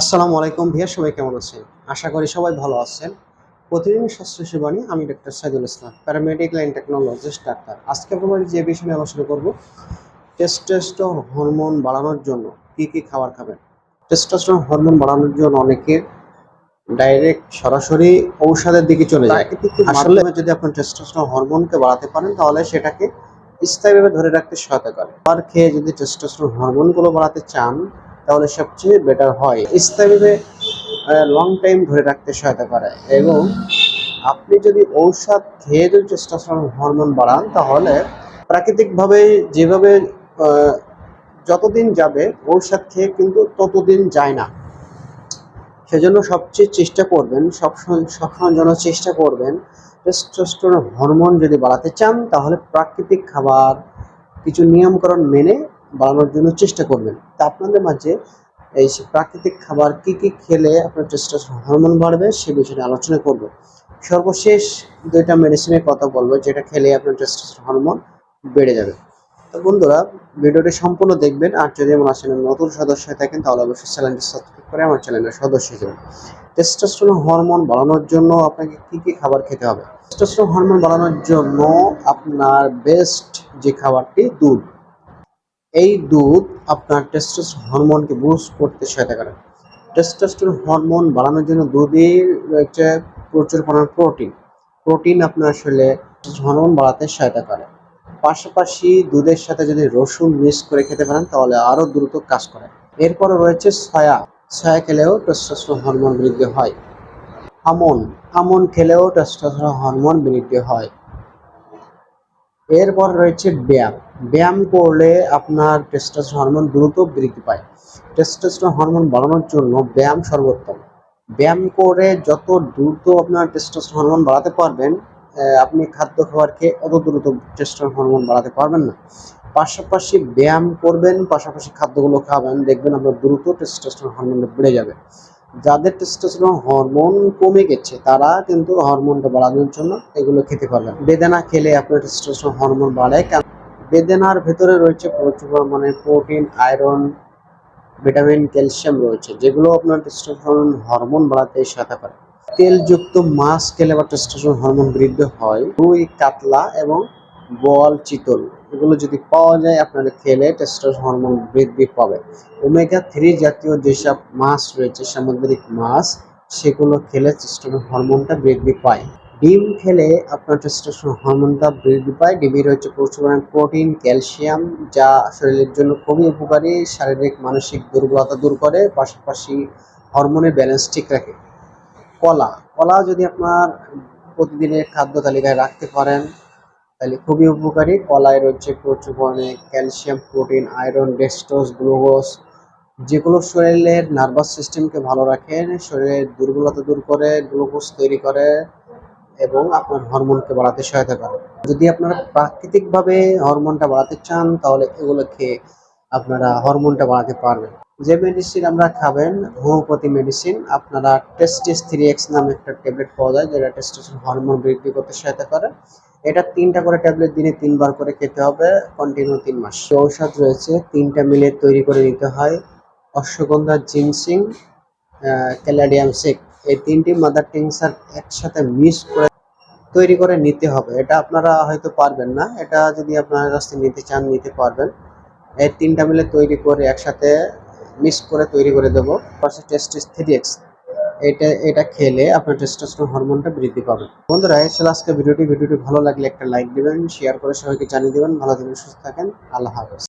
আসসালামু আলাইকুম ভিয়া সবাই কেমন আছেন? আশা করি সবাই ভালো আছেন। প্রতিদিন স্বাস্থ্য সেবা নিয়ে আমি doctor Saidul Islam paramedical and technologist doctor. আজকে আমরা যে বিষয়ে আলোচনা করব টেস্টোস্টেরন হরমোন বাড়ানোর জন্য কি কি খাবার খাবেন? টেস্টোস্টেরন হরমোন বাড়ানোর জন্য অনেকের ডাইরেক্ট সরাসরি ঔষধের দিকে চলে যায়। আসলে যদি আপনার টেস্টোস্টেরন হরমোনকে বাড়াতে পারেন তাহলে সেটাকে স্থায়ীভাবে ধরে রাখতে সহায়তা করে। আর খেয়ে যদি টেস্টোস্টেরন হরমোনগুলো বাড়াতে চান তাহলে সবচেয়ে বেটার হয়। স্থায়ীভাবে লং টাইম ধরে রাখতে সহায়তা করে। এবং আপনি যদি ঔষধ খেয়ে যদি টেস্টোস্টেরন হরমোন বাড়ান, তাহলে প্রাকৃতিকভাবে যেভাবে যতদিন যাবে, ঔষধ খেয়ে কিন্তু ততদিন যায় না। সেজন্য সবচেয়ে চেষ্টা করবেন, সবসময় সবসময় যেন চেষ্টা করবেন টেস্টোস্টেরন হরমোন যদি বাড়াতে চান, তাহলে প্রাকৃতিক খাবার, কিছু নিয়মকরণ মেনে বাড়ানোর জন্য চেষ্টা করবেন। তা আপনাদের মাঝে এই প্রাকৃতিক খাবার কি কি খেলে আপনার টেস্টোস্টেরন হরমোন বাড়বে সে বিষয়ে আলোচনা করব। সর্বশেষ দুইটা মেডিসিনের কথা বলব, যেটা খেলে আপনার টেস্টোস্টেরন হরমোন বেড়ে যাবে। তো বন্ধুরা, ভিডিওটি সম্পূর্ণ দেখবেন, আর যদি আমার চ্যানেল নতুন সদস্য হয়ে থাকেন, তাহলে অবশ্যই চ্যানেলটি সাবস্ক্রাইব করে আমার চ্যানেলের সদস্য হয়ে যাবেন। টেস্টোস্টেরন হরমোন বাড়ানোর জন্য আপনাকে কি কি খাবার খেতে হবে? টেস্টোস্টেরন হরমোন বাড়ানোর জন্য আপনার বেস্ট যে খাবারটি, দুধ। এই দুধ আপনার টেস্টোস্টেরন হরমোনকে বুস্ট করতে সহায়তা করে। টেস্টোস্টেরন হরমোন বাড়ানোর জন্য দুধে রয়েছে প্রচুর পরিমাণ প্রোটিন প্রোটিন আপনার আসলে হরমোন বাড়াতে সহায়তা করে। পাশাপাশি দুধের সাথে যদি রসুন মিক্স করে খেতে পারেন, তাহলে আরও দ্রুত কাজ করে। এরপরে রয়েছে সয়া। সয়া খেলেও টেস্টোস্টেরন হরমোন বৃদ্ধি হয়। আমন। আমন খেলেও টেস্টোস্টেরন হরমোন বৃদ্ধি হয়। এরপর রয়েছে ব্যায়াম। ব্যায়াম করলে আপনার টেস্টোস্টেরন হরমোন দ্রুত বৃদ্ধি পায়। টেস্টোস্টেরন হরমোন বাড়ানোর জন্য ব্যায়াম সর্বোত্তম। ব্যায়াম করে যত দ্রুত আপনার টেস্টোস্টেরন হরমোন বাড়াতে পারবেন আপনি খাদ্য খাবার খেয়ে অত দ্রুত টেস্টোস্টেরন হরমোন বাড়াতে পারবেন না। পাশাপাশি ব্যায়াম করবেন, পাশাপাশি খাদ্যগুলো খাবেন, দেখবেন আপনার দ্রুত টেস্টোস্টেরন হরমোন বেড়ে যাবে। যাদের টেস্টোস্টেরন হরমোন কমে গেছে, তারা কিন্তু হরমোনটা বাড়ানোর জন্য এগুলো খেতে পারবেন বেদানা খেলে আপনার টেস্টোস্টেরন হরমোন বাড়ে, কারণ বেদানার ভেতরে রয়েছে প্রচুর পরিমাণে প্রোটিন আয়রন ভিটামিন ক্যালসিয়াম রয়েছে, যেগুলো আপনার টেস্টোস্টেরন হরমোন বাড়াতে সহায়তা করে। তেলযুক্ত মাছ খেলে বা টেস্টোস্টেরন হরমোন বৃদ্ধি হয়। রুই, কাতলা এবং বল, চিতল। এগুলো যদি পাওয়া যায় আপনারা খেলে টেস্টোস্টেরন হরমোন বৃদ্ধি পাবে। ওমেগা থ্রি জাতীয় যেসব মাছ রয়েছে, সামুদ্রিক মাছ সেগুলো খেলে টেস্টোস্টেরন হরমোনটা বৃদ্ধি পায়। ডিম খেলে আপনার টেস্টোস্টেরন হরমোনটা বৃদ্ধি পায়। ডিমে রয়েছে প্রচুর পরিমাণে প্রোটিন ক্যালসিয়াম যা শরীরের জন্য খুবই উপকারী, শারীরিক, মানসিক দুর্বলতা দূর করে, পাশাপাশি হরমোনের ব্যালেন্স ঠিক রাখে। কলা কলা যদি আপনার প্রতিদিনের খাদ্য তালিকায় রাখতে পারেন তাহলে খুবই উপকারী। কলায় রয়েছে প্রচুর পরিমাণে calcium, protein, iron dextrose glucose. যেগুলো শরীরের নার্ভাস সিস্টেমকে ভালো রাখে, শরীরের দুর্বলতা দূর করে, গ্লুকোজ তৈরি করে এবং আপনার হরমোনকে বাড়াতে সহায়তা করে। যদি আপনারা প্রাকৃতিকভাবে হরমোনটা বাড়াতে চান, তাহলে এগুলো খেয়ে আপনারা হরমোনটা বাড়াতে পারবেন। যে মেডিসিন আমরা খাবেন হোমিওপ্যাথি মেডিসিন আপনারা টেস্টিস থ্রি এক্স নামে একটা ট্যাবলেট পাওয়া যায়, যেটা টেস্টোস্টেরন হরমোন বৃদ্ধি করতে সহায়তা করে। এটা তিনটা করে ট্যাবলেট দিনে তিনবার করে খেতে হবে কন্টিনিউ তিন মাস। ঔষধ রয়েছে, তিনটা মিলে তৈরি করে নিতে হয়, অশ্বগন্ধা জিনসিং ক্যালাডিয়াম সেক এই তিনটি মাদার টিংসার একসাথে মিক্স করে তৈরি করে নিতে হবে। এটা আপনারা হয়তো পারবেন না, এটা যদি আপনার কাছ থেকে নিতে চান, নিতে পারবেন। এই তিনটা মিলে তৈরি করে একসাথে মিক্স করে তৈরি করে দেবো। পাশে টেস্টিস থ্রি এক্স এটা এটা খেলে আপনার টেস্টোস্টেরন হরমোনটা বৃদ্ধি পাবে। বন্ধুরা, এই ছিল আজকে ভিডিওটি। ভিডিওটি ভালো লাগলে একটা লাইক দিবেন শেয়ার করে সবাইকে জানিয়ে দিবেন। ভালো থাকবেন, সুস্থ থাকেন। আল্লাহ হাফেজ।